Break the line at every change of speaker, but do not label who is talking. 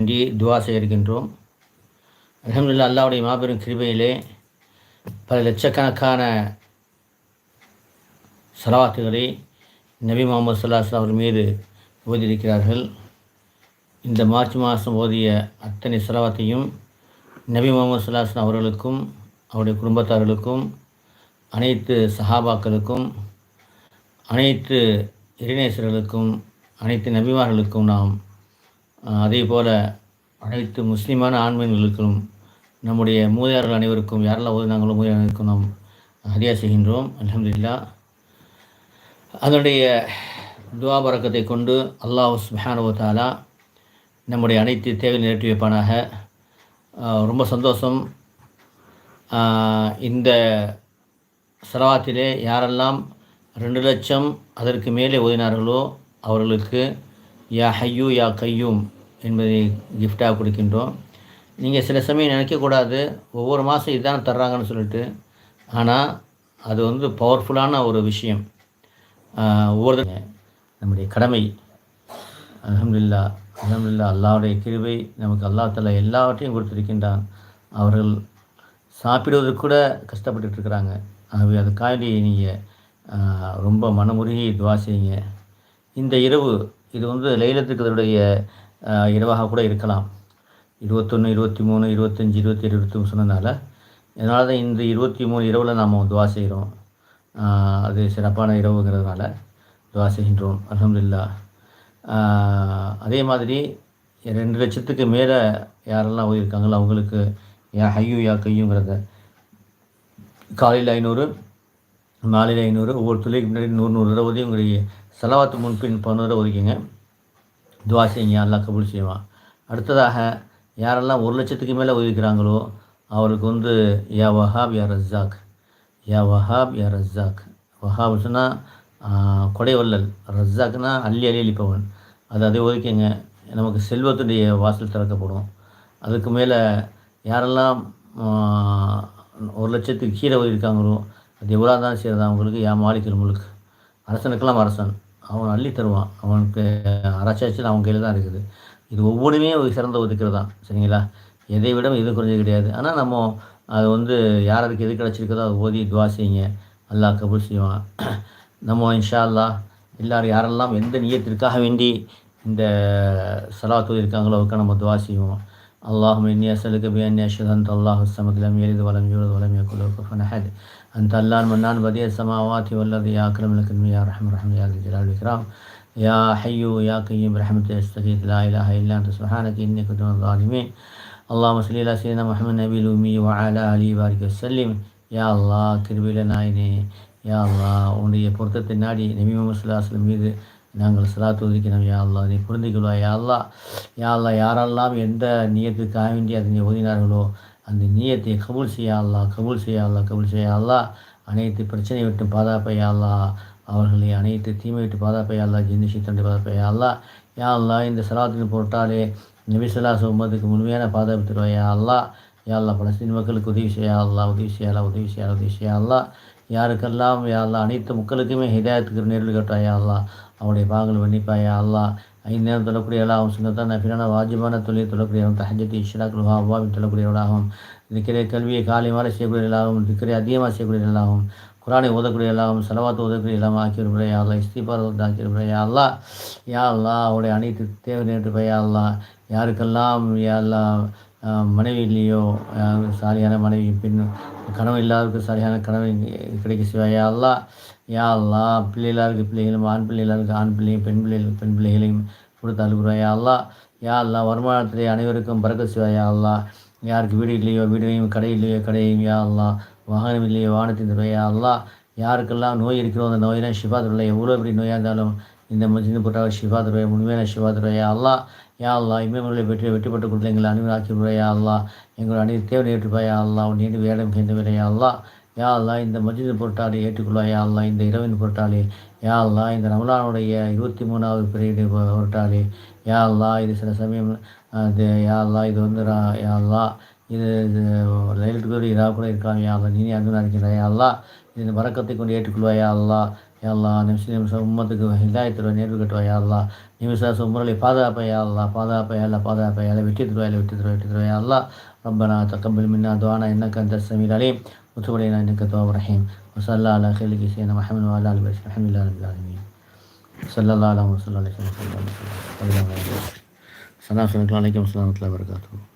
வேண்டி துவா செய்கின்றோம் அலமதுல்லா அல்லாவுடைய மாபெரும் கிருபையிலே பல லட்சக்கணக்கான சலவாத்துகளை நபி முகமது சல்லாஹ் அவர்கள் மீது ஓதியிருக்கிறார்கள். இந்த மார்ச் மாதம் ஓதிய அத்தனை செலவாத்தையும் நபி முகமது சல்லாஹ் அவர்களுக்கும் அவருடைய குடும்பத்தார்களுக்கும் அனைத்து சஹாபாக்களுக்கும் அனைத்து இறைநேசர்களுக்கும் அனைத்து நபிமார்களுக்கும் நாம் அதே போல் அனைத்து முஸ்லீமான ஆண்மீன்களுக்கும் நம்முடைய மூதையார்கள் அனைவருக்கும் யாரெல்லாம் ஓதினாங்களோ மூதையார்களுக்கும் நாம் ஹதியா செய்கின்றோம். அலமதுல்லா அதனுடைய துவாபரக்கத்தை கொண்டு அல்லாஹ் சுஹானுவத்தாலா நம்முடைய அனைத்து தேவை நிரட்டி வைப்பானாக. ரொம்ப சந்தோஷம். இந்த செலவாத்திலே யாரெல்லாம் ரெண்டு லட்சம் அதற்கு மேலே ஓதினார்களோ அவர்களுக்கு யா ஹையூ யா கையூம் என்பதை கிஃப்டாக கொடுக்கின்றோம். நீங்கள் சில சமயம் நினைக்கக்கூடாது ஒவ்வொரு மாதம் இதுதான் தர்றாங்கன்னு சொல்லிட்டு. ஆனால் அது வந்து பவர்ஃபுல்லான ஒரு விஷயம். ஒவ்வொரு நம்முடைய கடமை. அலமதுல்லா அலமதுல்லா அல்லாவுடைய கிருவை நமக்கு அல்லா தலா எல்லாவற்றையும் கொடுத்துருக்கின்றான். அவர்கள் சாப்பிடுவதற்கு கூட கஷ்டப்பட்டுருக்குறாங்க ஆகவே அதுக்காண்டி நீங்கள் ரொம்ப மனமுருகி துவா செய்யுங்க. இந்த இரவு இது வந்து லைலத்துக்கு இரவாக கூட இருக்கலாம். இருபத்தொன்று இருபத்தி மூணு இருபத்தஞ்சி இருபத்தி ஏழு இருபத்தி சொன்னதுனால இதனால தான் இந்த இருபத்தி மூணு இரவில் நாம் துவா செய்கிறோம் அது சிறப்பான இரவுங்கிறதுனால துவா செய்கின்றோம். அலமதுல்லா அதே மாதிரி ரெண்டு லட்சத்துக்கு மேலே யாரெல்லாம் போயிருக்காங்களோ அவங்களுக்கு யா ஹையூ யா கையுங்கிறத காலையில் ஐநூறு மாலையில் ஐநூறு ஒவ்வொரு துளைக்கு முன்னாடி நூறு நூறு தடவை உங்களுடைய செலவாத்து முன்பின் பதினோரு ஒதுக்கிங்க துவா செய்யுங்க எல்லாம் கபூல் செய்வான். அடுத்ததாக யாரெல்லாம் ஒரு லட்சத்துக்கு மேலே ஒதுக்கிறாங்களோ அவருக்கு வந்து யா வஹாப் யா ரஸாக் யா வஹாப் யா ரஸாக் வஹாப் சொன்னால் கொடைவல்லல் ரஸாக்னா அள்ளி அள்ளி அளிப்பவன் அது அதை ஒதுக்கிங்க. நமக்கு செல்வத்துடைய வாசல் திறக்கப்படும். அதுக்கு மேலே யாரெல்லாம் ஒரு லட்சத்துக்கு கீழே இருக்காங்களோ அது எவ்வளோ தான் செய்கிறது அவங்களுக்கு யா மாளிகள் முழுக்கு அரசனுக்கெல்லாம் அரசன். அவன் அள்ளி தருவான். அவனுக்கு அரசாட்சியில் அவன் கையில் தான் இருக்குது. இது ஒவ்வொன்றுமே ஒரு சிறந்த ஒதுக்கிறது தான் சரிங்களா? எதை விட எதுவும் குறைஞ்சது கிடையாது. ஆனால் நம்ம அது வந்து யாருக்கு எது கிடச்சிருக்கதோ அதை ஓதி துவா செய்யுங்க. அல்லாஹ் கபூல் செய்வான். நம்ம இன்ஷா அல்லா எல்லோரும் யாரெல்லாம் எந்த நியத்திற்காக வேண்டி இந்த சலாத்து இருக்காங்களோ அவருக்கு நம்ம துவா செய்வோம். اللهم إني أسألك بأن أشهد أنت الله الصمد لم يلد ولم يولد ولم يكن له كفوا أحد أنت الله المنان بديع السماوات والذي يا أكرم لك يا أرحم الراحمين يا ذا الجلال والإكرام يا حي يا قيوم برحمتك أستغيث لا إله إلا أنت سبحانك إني كنت من الظالمين اللهم صل على سيدنا محمد النبي الأمي وعلى آله وبارك وسلم يا الله கிருபில நாயினே யா அல்லா உன்னுடைய பொருத்தத்தை நாடி நபி முகமது சுல்லாஸ்லம் மீது நாங்கள் சலாத்து ஒதுக்கினோம் யா அல்லா நீ புரிந்துக்கொள்வா யா அல்லா யா அல்லா யாரெல்லாம் எந்த நீயத்துக்காக வேண்டி அதை நீ ஓதினார்களோ அந்த நீயத்தை கபூல் செய்யா அல்லா கபூல் செய்யா அல்லா கபூல் செய்யா அல்லா அனைத்து பிரச்சனை விட்டு பாதாப்பையா அல்லா அவர்களை அனைத்து தீமை விட்டு பாதாப்பையா அல்லா ஜிந்திஷி தண்டு பாதாப்பையா அல்லா யா அல்லா இந்த சலாத்தின் பொருட்டாலே நபிசல்லா சுமத்துக்கு முழுமையான பாதுகாப்பு தருவாயா அல்லா யா அல்லா பலஸ்தீன் மக்களுக்கு உதவி செய்யா அல்லா உதவி செய்யலா உதவி செய்யா உதவி செய்யா அல்லா யாருக்கெல்லாம் யா அல்லா அனைத்து மக்களுக்குமே ஹிதாயத்துக்கு நேரில் கேட்டாயா அல்லா அவனுடைய பாகங்கள் வன்னிப்பாயா அல்லா ஐந்து நேரம் தொழக்கூடிய எல்லாம் சுண்ணத்தான் நபிலான வாஜிபான தொழில் தொழக்கூடியவன் தஹஜத் இஷ்ராக்குல் ஹாவாவின் தொழக்கூடியவர்களாகவும் திக்கிற கல்வியை காலை மாலை செய்யக்கூடியவர்களாகவும் திக்கிற அதிகமாக செய்யக்கூடியவர்களாகவும் குரானை ஓதக்கூடிய எல்லாம் செலவாத்து ஓதக்கூடிய எல்லாம் ஆக்கி விடுமுறையா அல்லா இஸ்திபார் ஆக்கி அல்லா யா அல்லா அவருடைய அனைத்து தேவை நேற்று பையா அல்லா யாருக்கெல்லாம் யா அல்லா மனைவி இல்லையோ சாலியான மனைவி பின் கனவு இல்லாதவருக்கு சரியான கனவு கிடைக்க செய்வாயா? அல்லா யா அல்லா பிள்ளைகளாருக்கு பிள்ளைகளும் ஆண் பிள்ளைகளாருக்கு ஆண் பிள்ளையும் பெண் பிள்ளைகளுக்கு பெண் பிள்ளைகளையும் கொடுத்து அழுகுறாயா அல்லா யா அல்லா வருமானத்திலே அனைவருக்கும் பறக்க செய்வாயா அல்லா யாருக்கு வீடு இல்லையோ வீடையும் கடை இல்லையோ கடையும் யா அல்லா வாகனம் இல்லையோ வாகனத்தின் துறையா அல்லா யாருக்கெல்லாம் நோய் இருக்கிறோம் அந்த நோயெல்லாம் ஷிஃபா துறை எவ்வளோ பெரிய நோயாக இருந்தாலும் இந்த மஜிந்து போட்டால் ஷிஃபா துறை உண்மையான சிவா துறையா அல்லா யா அல்லா இமயமலை வெற்றி வெற்றிப்பட்டு கொடுத்து எங்களை அனுமதி முறையா அல்லா எங்களோட அனைத்து தேவை ஏற்றுப்பாயா அல்லா நீண்டு வேடம் சேர்ந்த விலையா அல்லா யா அல்லா இந்த மஜிதின் பொருட்டாளி ஏற்றுக்கொள்ளா யா அல்லா இந்த இரவின் பொருட்டாளி யா அல்லா இந்த ரமலானுடைய இருபத்தி மூணாவது பிரிவினை பொருட்டாளி யா அல்லா இது சில சமயம் இது யா அல்லா இது வந்து யா அல்லா இது லைலத்துக்கு இதாக கூட இருக்காங்க யா அல்லா நீனே அன்பு நினைக்கிறாய் யா அல்லா இதன் பறக்கத்தை கொண்டு ஏற்றுக்கொள்வா யா அல்லா யா அல்லா நிமிஷம் நிமிஷம் உம்மத்துக்கு ஹிதாயத்துறை நேர்வு கட்டுவா யா அல்லா நிமிஷம் உம்மரலை பாதுகாப்பா யா அல்லா பாதுகாப்பா யா அல்லா பாதுகாப்பா யா அல்லா வெற்றி தருவா இல்லை வெற்றி தருவா வெற்றி தருவா யா அல்லா ரப்பனா தக்கம்பல் மின்னா துவானா என்ன கந்த சமீர் وتب علينا إنك التواب الرحيم وصلى الله على خير سيدنا محمد وعلى آله وصحبه. الحمد لله رب العالمين. صلى الله عليه وسلم صلى الله عليه وسلم. السلام عليكم ورحمة الله وبركاته.